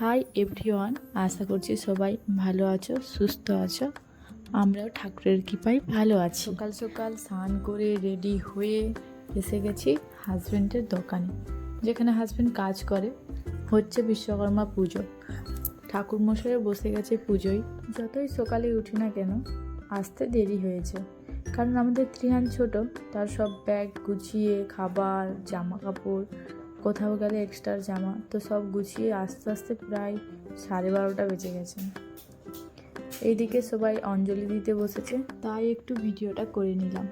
Hi everyone, আশা করছি সবাই ভালো আছো, সুস্থ আছো। আমরাও ঠাকুরের কৃপায় ভালো আছি। সকাল সকাল স্নান করে রেডি হয়ে এসে গেছি হাজব্যান্ডের দোকানে, যেখানে হাজব্যান্ড কাজ করে, হচ্ছে বিশ্বকর্মা পুজো। ঠাকুর মশাইও বসে গেছে পুজোয়। যতই সকালে উঠি না কেন, আসতে দেরি হয়েছে। কারণ আমাদের ত্রিহান ছোট, তার সব ব্যাগ গুছিয়ে, খাবার জামা কাপড় কোথাও গেলে এক্সট্রা জামা। তো সব গুছিয়ে আস্তে আস্তে প্রায় সাড়ে বারোটা বেজে গেছে। এইদিকে সবাই অঞ্জলি দিতে বসেছে, তাই একটু ভিডিওটা করে নিলাম।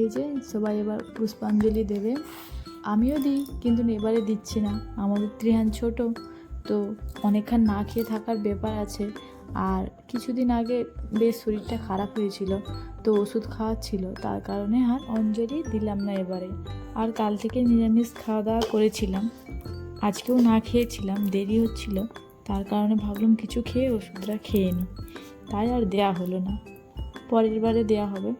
এই যে সবাই এবার পুষ্পাঞ্জলি দেবে। আমিও দিই, কিন্তু এবারে দিচ্ছি না। আমাদের ত্রিহান ছোট, তো অনেকক্ষণ না খেয়ে থাকার ব্যাপার আছে। আর কিছুদিন আগে বেশ শরীরটা খারাপ হয়েছিল, তো ওষুধ খাওয়াচ্ছিল। তার কারণে আর অঞ্জলি দিলাম না এবারে। আর কাল থেকে নিরামিষ খাওয়া দাওয়া করেছিলাম। আজকেও না খেয়েছিলাম, দেরি হচ্ছিল। তার কারণে ভাবলাম কিছু খেয়ে ওষুধটা খেয়ে নিই। তাই আর দেয়া হলো না। পরের বারে দেয়া হবে।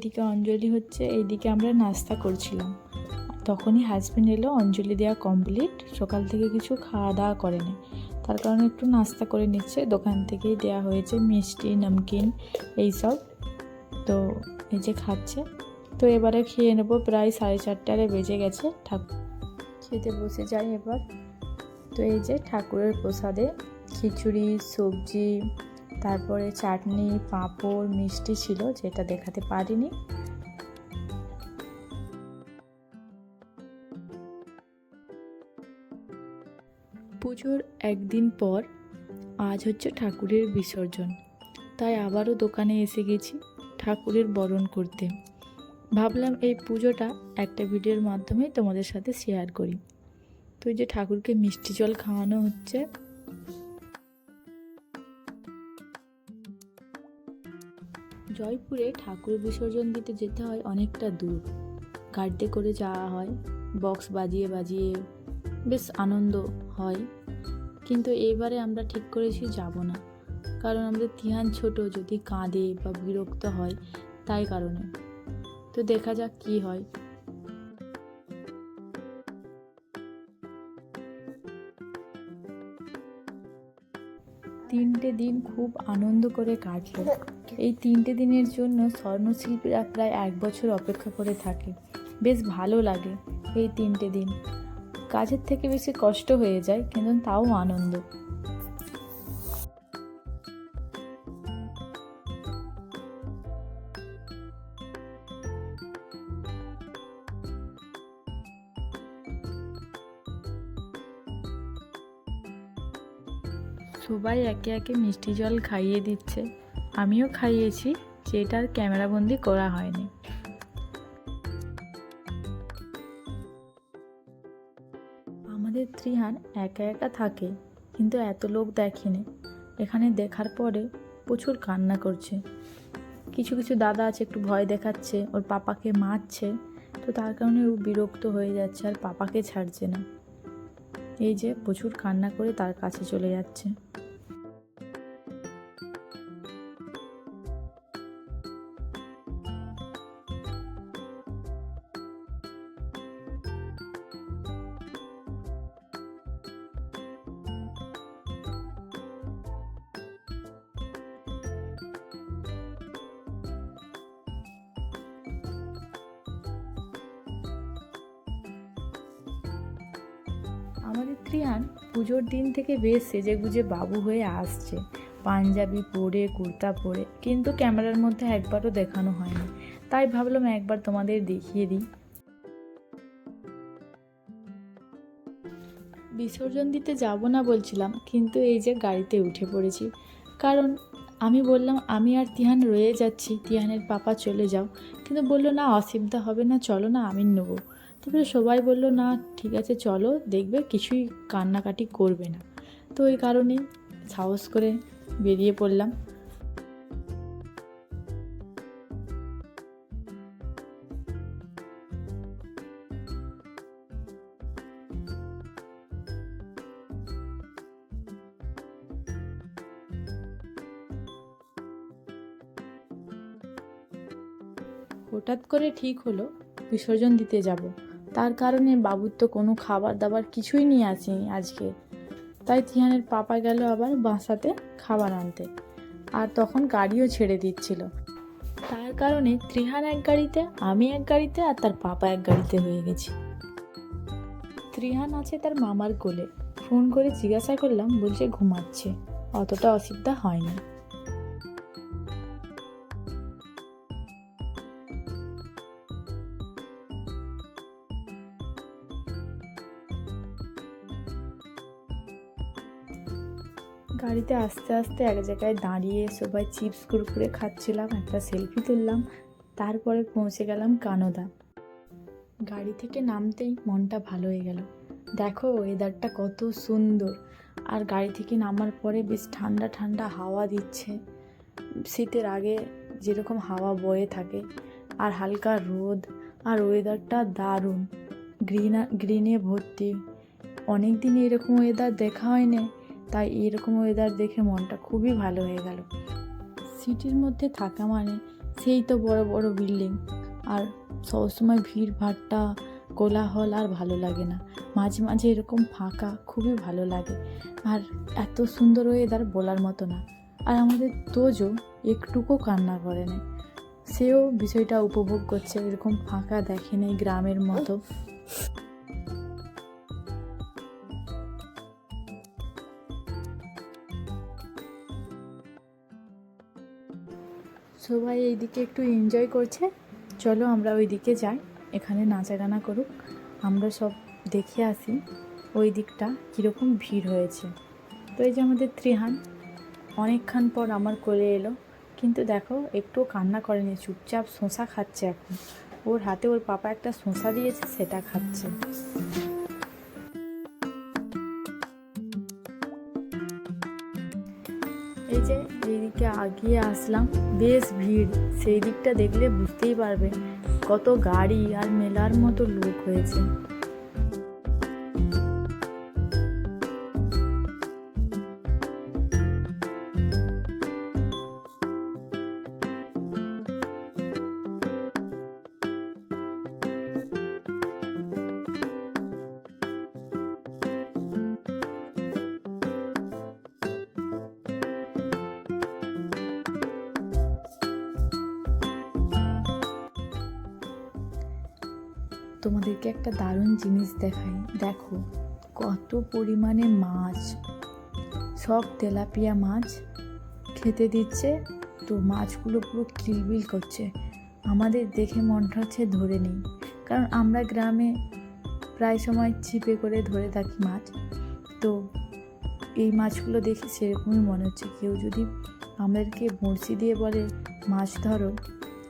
ওইদিকে অঞ্জলি হচ্ছে, এইদিকে আমরা নাস্তা করছিলাম। তখনই হাজব্যান্ড এলো অঞ্জলি দেওয়া কমপ্লিট সকাল থেকে কিছু খাওয়া দাওয়া করেনি। তার কারণে একটু নাস্তা করে নিচ্ছে, দোকান থেকেই দেওয়া হয়েছে মিষ্টি, নমকিন, এইসব। তো এই যে খাচ্ছে। তো এবারে খেয়ে নেব, প্রায় সাড়ে চারটারে বেজে গেছে ঠাকুর খেতে বসে যাই এবার। তো এই যে ঠাকুরের প্রসাদে খিচুড়ি, সবজি তারপরে চাটনি, পাঁপড়, মিষ্টি ছিল যেটা দেখাতে পারিনি। পুজোর একদিন পর আজ হচ্ছে ঠাকুরের বিসর্জন। তাই আবারও দোকানে এসে গেছি ঠাকুরের বরণ করতে। ভাবলাম এই পুজোটা একটা ভিডিওর মাধ্যমে তোমাদের সাথে শেয়ার করি। তো যে ঠাকুরকে মিষ্টি জল খাওয়ানো হচ্ছে জয়পুরে ঠাকুর বিসর্জন দিতে যেতে হয় অনেকটা দূর। গাড়িতে করে যাওয়া হয়, বক্স বাজিয়ে বাজিয়ে বেশ আনন্দ হয়। কিন্তু এবারে আমরা ঠিক করেছি যাব না, কারণ আমাদের তিহান ছোট, যদি কাঁদে বা বিরক্ত হয় তাই কারণে। তো দেখা যাক কি হয়। তিনটে দিন খুব আনন্দ করে কাটলো। এই তিনটে দিনের জন্য স্বর্ণশিল্পীরা প্রায় এক বছর অপেক্ষা করে থাকে। বেশ ভালো লাগে এই তিনটে দিন। কাজের থেকে বেশি কষ্ট হয়ে যায়, কিন্তু তাও আনন্দ। সবাই একে একে মিষ্টি জল খাইয়ে দিচ্ছে। আমিও খাইয়েছি, যেটার ক্যামেরাবন্দি করা হয়নি। আমাদের ত্রিহান একা একা থাকে, কিন্তু এত লোক দেখেনি। এখানে দেখার পরে প্রচুর কান্না করছে। কিছু কিছু দাদা আছে, একটু ভয় দেখাচ্ছে, ওর পাপাকে মারছে, তো তার কারণে ও বিরক্ত হয়ে যাচ্ছে আর পাপাকে ছাড়ছে না। এই যে প্রচুর কান্না করে তার কাছে চলে যাচ্ছে। আমাদের ত্রিয়ান পুজোর দিন থেকে বেশ সেজে গুজে বাবু হয়ে আসছে। পাঞ্জাবি পরে, কুর্তা পরে, কিন্তু ক্যামেরার মধ্যে একবারও দেখানো হয়নি। তাই ভাবলাম একবার তোমাদের দেখিয়ে দিই। বিসর্জন দিতে যাব না বলছিলাম, কিন্তু এই যে গাড়িতে উঠে পড়েছি। কারণ আমি বললাম, আমি আর তিহান রয়ে যাচ্ছি। তিহানের পাপা চলে যাও। কিন্তু বলল, না, অসুবিধা হবে না, চলো না, আমি নেব। তারপরে সবাই বলল, না, ঠিক আছে, চলো। দেখবে কিছুই কান্নাকাটি করবে না। তো ওই কারণেই সাহস করে বেরিয়ে পড়লাম। হঠাৎ করে ঠিক হলো, বিসর্জন দিতে যাব। তার কারণে বাবুর তো কোনো খাবার দাবার কিছুই নিয়ে আসেনি আজকে। তাই তিয়ানের পাপা গেল আবার বাসাতে খাবার আনতে আর তখন গাড়িও ছেড়ে দিচ্ছিল। তার কারণে ত্রিহান এক গাড়িতে, আমি এক গাড়িতে আর তার পাপা এক গাড়িতে হয়ে গেছি। ত্রিহান আছে তার মামার কোলে। ফোন করে জিজ্ঞাসা করলাম, বলছে ঘুমাচ্ছে। অতটা অসুবিধা হয়নি গাড়িতে আস্তে আস্তে এক জায়গায় দাঁড়িয়ে সবাই চিপস কুরকুরে খাচ্ছিলাম, একটা সেলফি তুললাম, তারপরে পৌঁছে গেলাম কানোদা। গাড়ি থেকে নামতেই মনটা ভালো হয়ে গেল। দেখো ওয়েদারটা কত সুন্দর। আর গাড়ি থেকে নামার পরে বেশ ঠান্ডা ঠান্ডা হাওয়া দিচ্ছে। শীতের আগে যেরকম হাওয়া বয়ে থাকে, আর হালকা রোদ, আর ওয়েদারটা দারুণ। গ্রিন, গ্রিনে ভর্তি। অনেক দিন এরকম ওয়েদার দেখা হয়নি। তাই এরকম ওয়েদার দেখে মনটা খুবই ভালো হয়ে গেল। সিটির মধ্যে থাকা মানে সেই তো বড় বড় বিল্ডিং আর সবসময় ভিড় ভাট্টা, কোলাহল আর ভালো লাগে না। মাঝে মাঝে এরকম ফাঁকা খুবই ভালো লাগে। আর এত সুন্দর ওয়েদার বলার মতো না। আর আমাদের তোজো একটুকু কান্না করে না সেও বিষয়টা উপভোগ করছে, এরকম ফাঁকা দেখে নেই গ্রামের মতো। সবাই এইদিকে একটু এনজয় করছে। চলো আমরা ওই দিকে যাই, এখানে নাচা গানা করুক। আমরা সব দেখে আসি ওই দিকটা কীরকম ভিড় হয়েছে। তো এই যে আমাদের ত্রিহান, অনেকক্ষণ পর আমার কোলে এলো। কিন্তু দেখো, একটুও কান্না করেনি, চুপচাপ শশা খাচ্ছে এখন। ওর হাতে ওর পাপা একটা শশা দিয়েছে, সেটা খাচ্ছে। এই যে যেদিকে আগিয়ে আসলাম, বেশ ভিড়। সেই দিকটা দেখলে বুঝতেই পারবে কত গাড়ি আর মেলার মতো লোক হয়েছে। তোমাদেরকে একটা দারুণ জিনিস দেখাই। দেখো, কত পরিমাণে মাছ। সব তেলাপিয়া মাছ খেতে দিচ্ছে। তো মাছগুলো পুরো কিলবিল করছে। আমাদের দেখে মনটা হচ্ছে ধরে নেই। কারণ আমরা গ্রামে প্রায় সময় ছিপে করে ধরে থাকি মাছ। তো এই মাছগুলো দেখে সেরকমই মনে হচ্ছে। কেউ যদি আমাদেরকে বড়শি দিয়ে বলে, মাছ ধরো,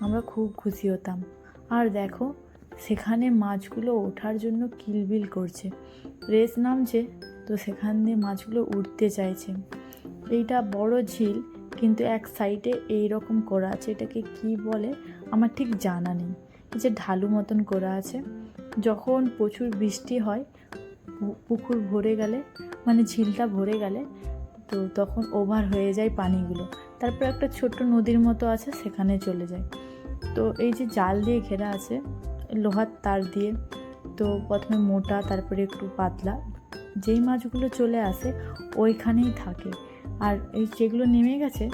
আমরা খুব খুশি হতাম। আর দেখো সেখানে মাছগুলো ওঠার জন্য কিলবিল করছে। রেস নামছে, তো সেখান দিয়ে মাছগুলো উঠতে চাইছে। এইটা বড় ঝিল, কিন্তু এক সাইডে এই রকম করা আছে। এটাকে কি বলে আমার ঠিক জানা নেই। যে ঢালু মতন করা আছে। যখন প্রচুর বৃষ্টি হয় পুকুর ভরে গেলে মানে ঝিলটা ভরে গেলে, তো তখন ওভার হয়ে যায় পানিগুলো। তারপর একটা ছোট্ট নদীর মতো আছে, সেখানে চলে যায়। তো এই যে জাল দিয়ে ঘেরা আছে লোহার তার দিয়ে। তো প্রথমে মোটা, তারপরে একটু পাতলা। যেই মাছগুলো চলে আসে, ওইখানেই থাকে। আর এই যেগুলো নেমে গেছে,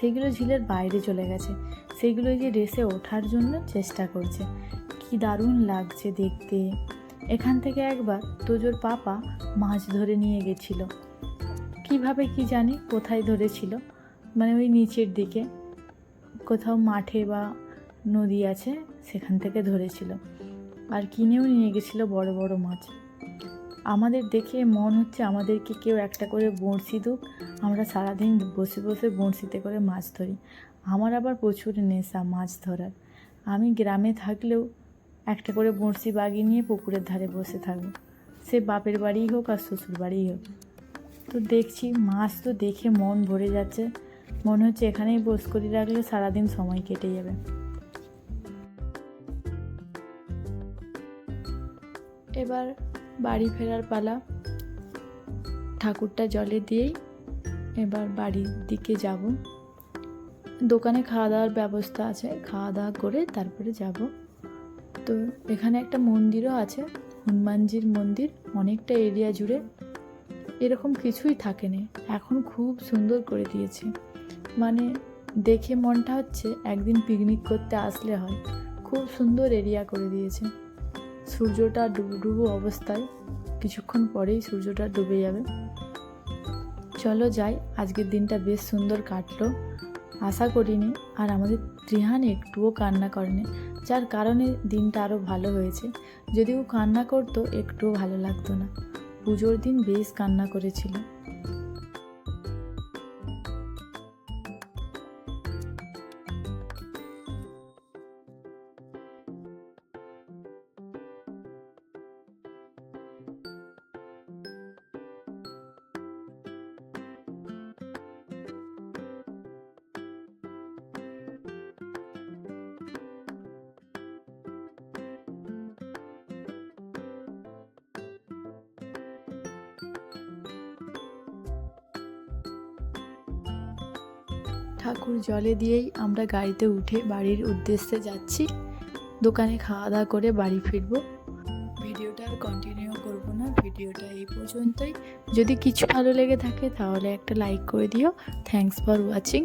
সেগুলো ঝিলের বাইরে চলে গেছে। সেগুলো যে রেসে ওঠার জন্য চেষ্টা করছে। কি দারুণ লাগছে দেখতে। এখান থেকে একবার তোজোর পাপা মাছ ধরে নিয়ে গেছিল। কীভাবে কি জানি কোথায় ধরেছিল। মানে ওই নিচের দিকে। কোথাও মাঠে বা নদী আছে সেখান থেকে ধরেছিল। আর কিনেও নিয়ে গেছিল বড় বড় মাছ। আমাদের দেখে মন হচ্ছে আমাদেরকে কেউ একটা করে বড়শি দুক। আমরা সারাদিন বসে বসে বড়শিতে করে মাছ ধরি। আমার আবার প্রচুর নেশা মাছ ধরার। আমি গ্রামে থাকলেও একটা করে বড়শি বাগিয়ে নিয়ে পুকুরের ধারে বসে থাকব। সে বাপের বাড়িই হোক আর শ্বশুর বাড়িই হোক। তো দেখছি মাছ তো দেখে মন ভরে যাচ্ছে। মনে হচ্ছে এখানেই বস করে রাখলে সারাদিন সময় কেটে যাবে। এবার বাড়ি ফেরার পালা। ঠাকুরটা জলে দিয়েই এবার বাড়ির দিকে যাব। দোকানে খাওয়া দাওয়ার ব্যবস্থা আছে খাওয়া দাওয়া করে তারপরে যাব। তো এখানে একটা মন্দিরও আছে, হনুমানজির মন্দির, অনেকটা এরিয়া জুড়ে। এরকম কিছুই থাকেনি, এখন খুব সুন্দর করে দিয়েছে। মানে দেখে মনটা হচ্ছে একদিন পিকনিক করতে আসলে হয়, খুব সুন্দর এরিয়া করে দিয়েছে। সূর্যটা ডুবু ডুবো অবস্থায়। কিছুক্ষণ পরেই সূর্যটা ডুবে যাবে। চলো যাই, আজকের দিনটা বেশ সুন্দর কাটলো। আশা করিনি, আর আমাদের ত্রিহান একটুও কান্না করেনি, যার কারণে দিনটা আরও ভালো হয়েছে। যদিও কান্না করতো, একটুও ভালো লাগতো না। পুজোর দিন বেশ কান্না করেছিল। ঠাকুর জলে দিয়েই আমরা গাড়িতে উঠে বাড়ির উদ্দেশ্যে যাচ্ছি। দোকানে খাওয়া দাওয়া করে বাড়ি ফিরব। ভিডিওটা আর কন্টিনিউ করব না। ভিডিওটা এই পর্যন্তই। যদি কিছু ভালো লেগে থাকে তাহলে একটা লাইক করে দিও। Thanks for watching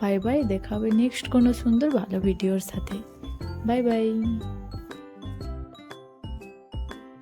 bye bye দেখা হবে নেক্সট কোনো সুন্দর ভালো ভিডিওর সাথে। Bye bye